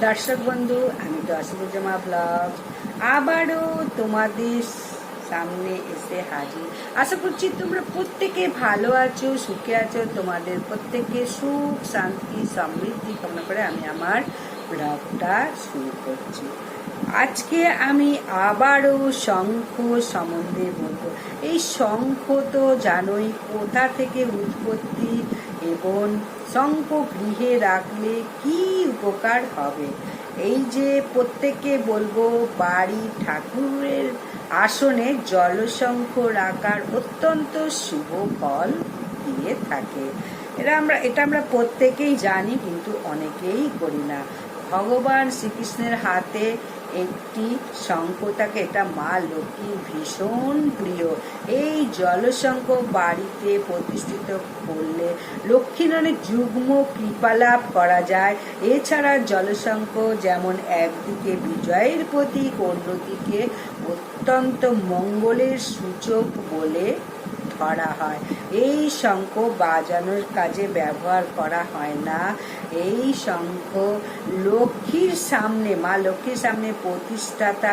দর্শক বন্ধু, আমি দশবুজমা ব্লগ। আবারও তোমাদের সামনে এসে হাজির। আশা করছি তোমরা প্রত্যেকে ভালো আছো, সুখে আছো। তোমাদের প্রত্যেকে সুখ, শান্তি, সমৃদ্ধি কামনা করে আমি আমার ব্লগটা শুরু করছি। আজকে আমি আবারও শঙ্খ সম্বন্ধে বলব। এই শঙ্খ তো জানোই কোথা থেকে উৎপত্তি এবং শঙ্খ গৃহে রাখলে কি উপকার হবে? এই যে প্রত্যেককে বলব, বাড়ি ঠাকুরের আসনে জলশঙ্খ রাখার অত্যন্ত শুভ ফল দিয়ে থাকে। এটা আমরা এটা আমরা প্রত্যেকেই জানি, কিন্তু অনেকেই করি না। ভগবান শ্রীকৃষ্ণের হাতে একটি শঙ্খ থাকে এটা মা লক্ষ্মীর ভীষণ প্রিয়। এই জলশঙ্খ বাড়িতে প্রতিষ্ঠিত করলে লক্ষ্মীর অনেক যুগ্ম কৃপালাভ করা যায়। এছাড়া জলশঙ্খ যেমন একদিকে বিজয়ের প্রতীক, অন্যদিকে অত্যন্ত মঙ্গলের সূচক বলে ধরা হয়। এই শঙ্খ বাজানোর কাজে ব্যবহার করা হয় না। এই শঙ্খ লক্ষ্মীর সামনে, মা লক্ষ্মীর সামনে প্রতিষ্ঠাতা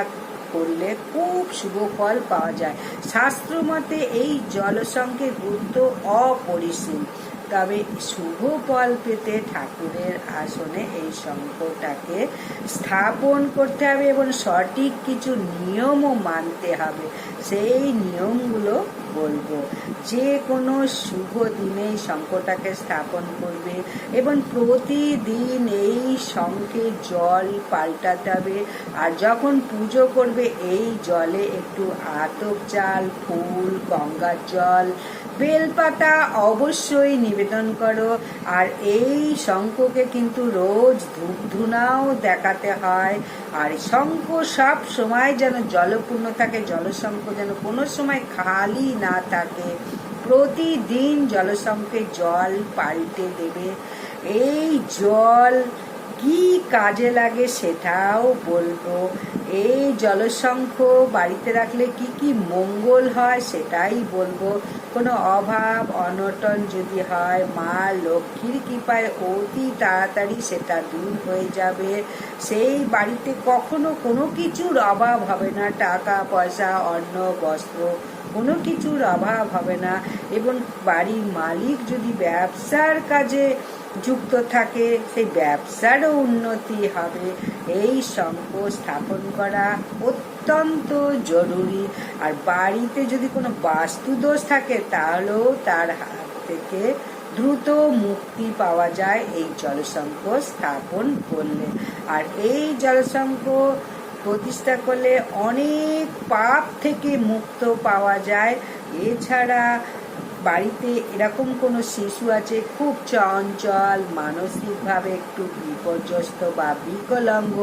করলে খুব শুভ ফল পাওয়া যায়। শাস্ত্র মতে এই জলসংখ্যের গুরুত্ব অপরিসীম। তবে শুভ ফল পেতে ঠাকুরের আসনে এই শঙ্খটাকে স্থাপন করতে হবে এবং সঠিক কিছু নিয়মও মানতে হবে। সেই নিয়মগুলো বলব। যে কোনো শুভ দিনেই শঙ্খটাকে স্থাপন করবে এবং প্রতিদিন এই শঙ্খে জল পাল্টাতে হবে। আর যখন পুজো করবে, এই জলে একটু আতপ চাল, ফুল, গঙ্গার জল বেলপাতা অবশ্যই নিবেদন করো। আর এই শঙ্খকে কিন্তু রোজ ধূপ ধুনাও দেখাতে হয়। আর শঙ্খ সব সময় যেন জলপূর্ণ থাকে, জলশঙ্খ যেন কোনো সময় খালি না থাকে। প্রতিদিন জলশঙ্খে জল পাল্টে দেবে। এই জল কি কাজে লাগে সেটাও বলব। এই জলশঙ্খ বাড়িতে রাখলে কি কি মঙ্গল হয় সেটাই বলব। কোনো অভাব, অনটন যদি হয়, মা লক্ষ্মীর কৃপায় অতি তাড়াতাড়ি সেটা দূর হয়ে যাবে। সেই বাড়িতে কখনো কোনো কিছুর অভাব হবে না। টাকা, পয়সা, অন্ন, বস্ত্র, কোনো কিছুর অভাব হবে না। এবং বাড়ির মালিক যদি ব্যবসার কাজে যুক্ত থাকে, সেই ব্যবসারও উন্নতি হবে। এই শঙ্খ স্থাপন করা অত্যন্ত জরুরি। আর বাড়িতে যদি কোনো বাস্তু দোষ থাকে, তাহলেও তার হাত থেকে দ্রুত মুক্তি পাওয়া যায় এই জলশঙ্খ স্থাপন করলে। আর এই জলশঙ্খ প্রতিষ্ঠা করলে অনেক পাপ থেকে মুক্ত পাওয়া যায়। এছাড়া বাড়িতে এরকম কোনো শিশু আছে, খুব চঞ্চল, মানসিকভাবে একটু বিপর্যস্ত বা বিকলাঙ্গ,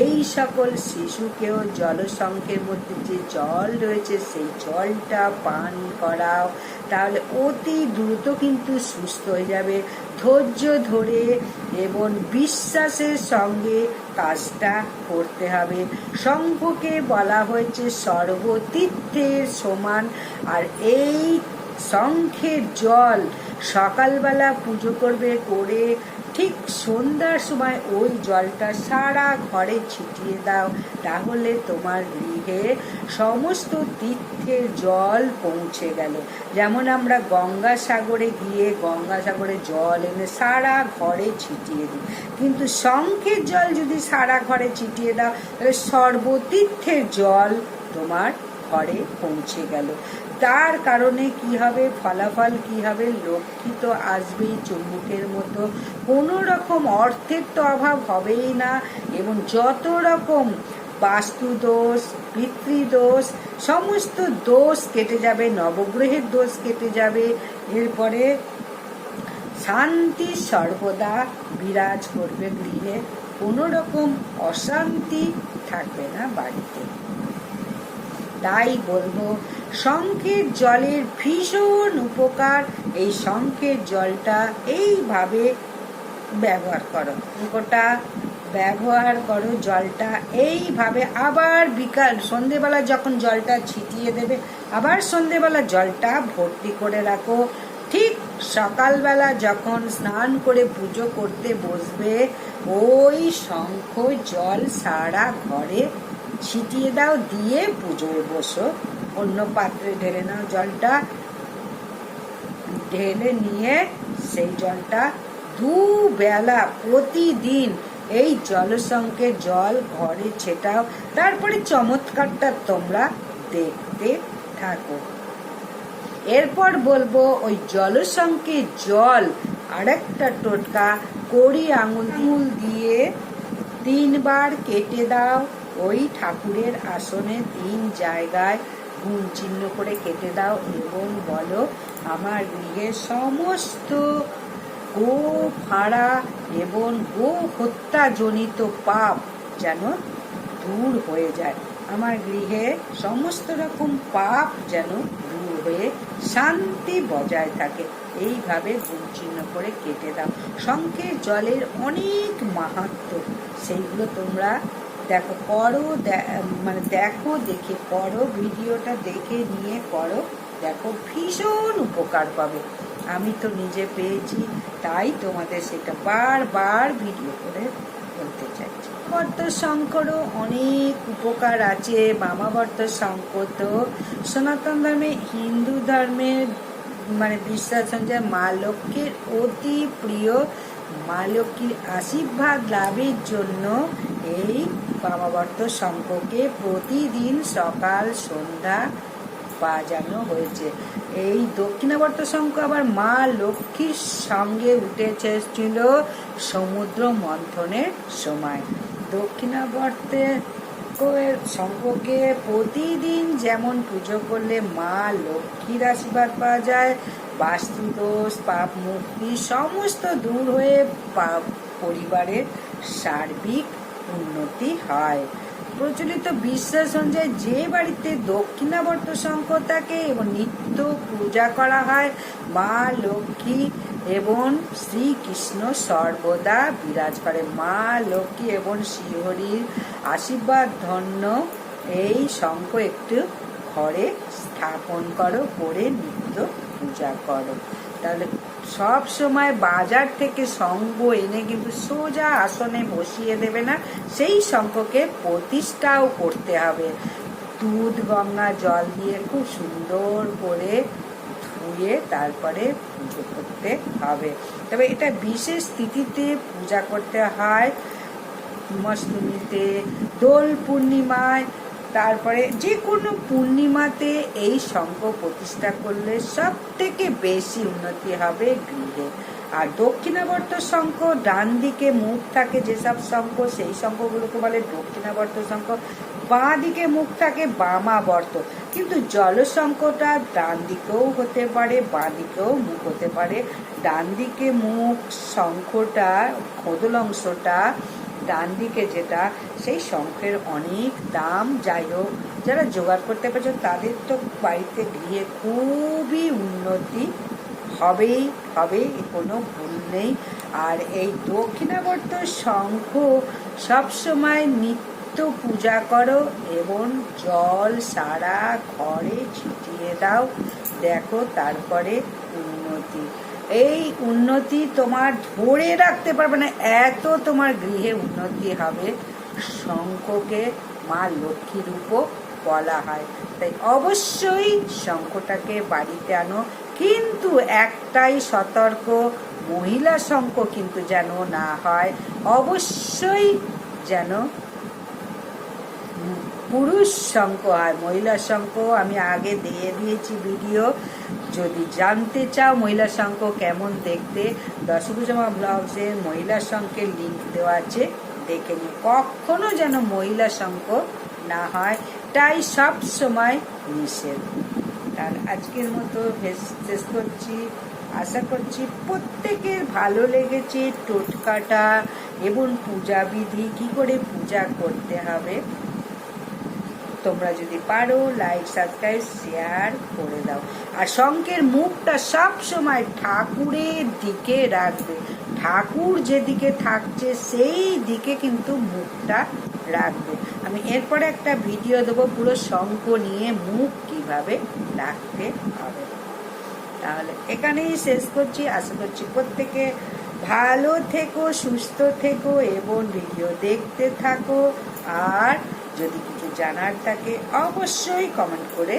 এই সকল শিশুকেও জলসংখ্যের মধ্যে যে জল রয়েছে, সেই জলটা পান করাও, তাহলে অতি দ্রুত কিন্তু সুস্থ হয়ে যাবে। ধৈর্য ধরে এবং বিশ্বাসের সঙ্গে কাজটা করতে হবে। শঙ্খকে বলা হয়েছে সর্বতীর্থের সমান, আর এই শঙ্খের জল সকালবেলা পুজো করবে করে ঠিক সন্ধ্যার সময় ওই জলটা সারা ঘরে ছিটিয়ে দাও। তাহলে তোমার গৃহে সমস্ত তীর্থের জল পৌঁছে গেল। যেমন আমরা গঙ্গা সাগরে গিয়ে গঙ্গা সাগরে জল এনে সারা ঘরে ছিটিয়ে দিই। কিন্তু শঙ্খের জল যদি সারা ঘরে ছিটিয়ে দাও, তাহলে সর্বতীর্থের জল তোমার ঘরে পৌঁছে গেল। তার কারণে কি হবে, ফলাফল কি হবে, লক্ষ্মী তো আসবেই চুম্বুকের মতো। কোনো রকম অর্থের তো অভাব হবেই না এবং যত রকম বাস্তু দোষ পিতৃদোষ, সমস্ত দোষ কেটে যাবে, নবগ্রহের দোষ কেটে যাবে। এরপরে শান্তি সর্বদা বিরাজ করবে গৃহে। কোনো রকম অশান্তি থাকবে না বাড়িতে। তাই বলব, শঙ্খের জলের ভীষণ উপকার। এই শঙ্খের জলটা এইভাবে ব্যবহার করো। গোটা ব্যবহার করো জলটা। এইভাবে আবার বিকাল, সন্ধেবেলা যখন জলটা ছিটিয়ে দেবে, আবার সন্ধেবেলা জলটা ভর্তি করে রাখো। ঠিক সকালবেলা যখন স্নান করে পুজো করতে বসবে, ওই শঙ্খ জল সারা ঘরে ছিটিয়ে দাও, দিয়ে পুজোয় বসো। অন্য পাত্রে ঢেলে নাও জলটা। ঢেলে নিয়ে সেই জলটা দুবেলা প্রতিদিন এই জলসংকের জল ঘরে ছেটাও। তারপরে চমৎকারটা তোমরা দেখতে থাকো। এরপর বলব, ওই জলসংকে জল আরেকটা টোটকা, কড়ি আঙুল দিয়ে তিনবার কেটে দাও। ওই ঠাকুরের আসনে তিন জায়গায় গুণ চিহ্ন করে কেটে দাও এবং বলো, আমার গৃহের সমস্ত গো ফাড়া এবং গো হত্যাজনিত পাপ যেন দূর হয়ে যায়। আমার গৃহে সমস্ত রকম পাপ যেন দূর হয়ে শান্তি বজায় থাকে। এইভাবে গুণ চিহ্ন করে কেটে দাও। শঙ্কের জলের অনেক মাহাত্ম সেইগুলো তোমরা দেখো করো মানে দেখো, দেখে করো ভিডিওটা দেখে নিয়ে করো দেখো, ভীষণ উপকার পাবে। আমি তো নিজে পেয়েছি, তাই তোমাদের সেটা বারবার ভিডিও করে বলতে চাইছি। বর্ত শঙ্করও অনেক উপকার আছে, মামা ভর্ত শঙ্কর তো সনাতন ধর্মে, হিন্দু ধর্মের মানে বিশ্বাস অনুযায়ী মা লক্ষ্মীর অতি প্রিয়, মা লক্ষ্মীর আশীর্বাদ লাভের জন্য এই বামাবর্ত শঙ্ককে প্রতিদিন সকাল, সন্ধ্যা বাজানো হয়েছে। এই দক্ষিণাবর্ত শঙ্খ আবার মা লক্ষ্মীর সঙ্গে উঠেছে ছিল সমুদ্র মন্থনের সময়। দক্ষিণাবর্তে শঙ্খকে প্রতিদিন যেমন পুজো করলে মা লক্ষ্মীর আশীর্বাদ পাওয়া যায়, বাস্তুদোষ পাপ মুক্তি সমস্ত দূর হয়ে পরিবারের সার্বিক উন্নতি হয়। প্রচলিত বিশ্বাস অনুযায়ী যে বাড়িতে দক্ষিণাবর্ত শঙ্খ থাকে এবং নিত্য পূজা করা হয়, মা লক্ষ্মী এবং শ্রীকৃষ্ণ সর্বদা বিরাজ করে। মা লক্ষ্মী এবং শ্রীহরির আশীর্বাদ ধন্য। এই শঙ্খ একটু ঘরে স্থাপন করো, করে নিত্য পূজা করো। তাহলে সব সময় বাজার থেকে শঙ্খ এনে কিন্তু সোজা আসনে বসিয়ে দেবে না, সেই শঙ্খকে প্রতিষ্ঠাও করতে হবে। দুধ, গঙ্গা, জল দিয়ে খুব সুন্দর করে ধুয়ে তারপরে পুজো করতে হবে। তবে এটা বিশেষ তিথিতে পূজা করতে হয়। অষ্টমীতে দোল পূর্ণিমায় তারপরে যে কোনো পূর্ণিমাতে এই শঙ্খ প্রতিষ্ঠা করলে সব থেকে বেশি উন্নতি হবে গৃহে আর দক্ষিণাবর্ত শঙ্খ ডান দিকে মুখ থাকে যেসব শঙ্খ সেই শঙ্খগুলোকে বলে দক্ষিণাবর্ত শঙ্খ বাঁ দিকে মুখ থাকে বামাবর্ত। কিন্তু জলশঙ্খটা ডান দিকেও হতে পারে, বাঁ দিকেও মুখ হতে পারে। ডান দিকে মুখ শঙ্খটা খোদল অংশটা ডান দিকে যেটা, সেই শঙ্খের অনেক দাম। যাই হোক, যারা জোগাড় করতে পারছ, তাদের তো বাড়িতে গিয়ে খুবই উন্নতি হবেই হবে কোনো ভুল নেই। আর এই দক্ষিণাবর্ত শঙ্খ সবসময় নিত্য পূজা করো এবং জল সারা ঘরে ছিটিয়ে দাও। দেখো তারপরে উন্নতি। এই উন্নতি তোমার ধরে রাখতে পারবে না, এত তোমার গৃহে উন্নতি হবে। শঙ্খকে মা লক্ষ্মীর রূপও বলা হয়। তাই অবশ্যই শঙ্খটাকে বাড়িতে আনো। কিন্তু একটাই সতর্ক, মহিলা শঙ্খ কিন্তু যেন না হয়, অবশ্যই যেন পুরুষ শঙ্খ হয়, মহিলা শঙ্খ। আমি আগে দিয়ে দিয়েছি ভিডিও। যদি জানতে চাও মহিলা সংঘ কেমন দেখতে দশভুজমা ব্লগসের মহিলা সংঘের লিঙ্ক দেওয়া আছে। দেখে নিও, কখনো যেন মহিলা সংঘ না হয়, তাই সব সময় নিষেধ। আর আজকের মতো শেষ করছি। আশা করছি প্রত্যেকের ভালো লেগেছে টোটকাটা এবং পূজাবিধি কি করে পূজা করতে হবে? তোমরা যদি পারো লাইক সাবস্ক্রাইব শেয়ার করে দাও। আর শঙ্কের মুখটা সব সময় ঠাকুরের দিকে রাখবে। ঠাকুর যেদিকে থাকছে, সেই দিকে কিন্তু মুখটা রাখবে। আমি এরপরে একটা ভিডিও দেবো পুরো শঙ্খ নিয়ে মুখ কীভাবে রাখতে হবে। তাহলে এখানেই শেষ করছি। আশা করছি প্রত্যেকে ভালো থেকো, সুস্থ থেকো এবং ভিডিও দেখতে থাকো। আর যদি জানার থাকে অবশ্যই কমেন্ট করে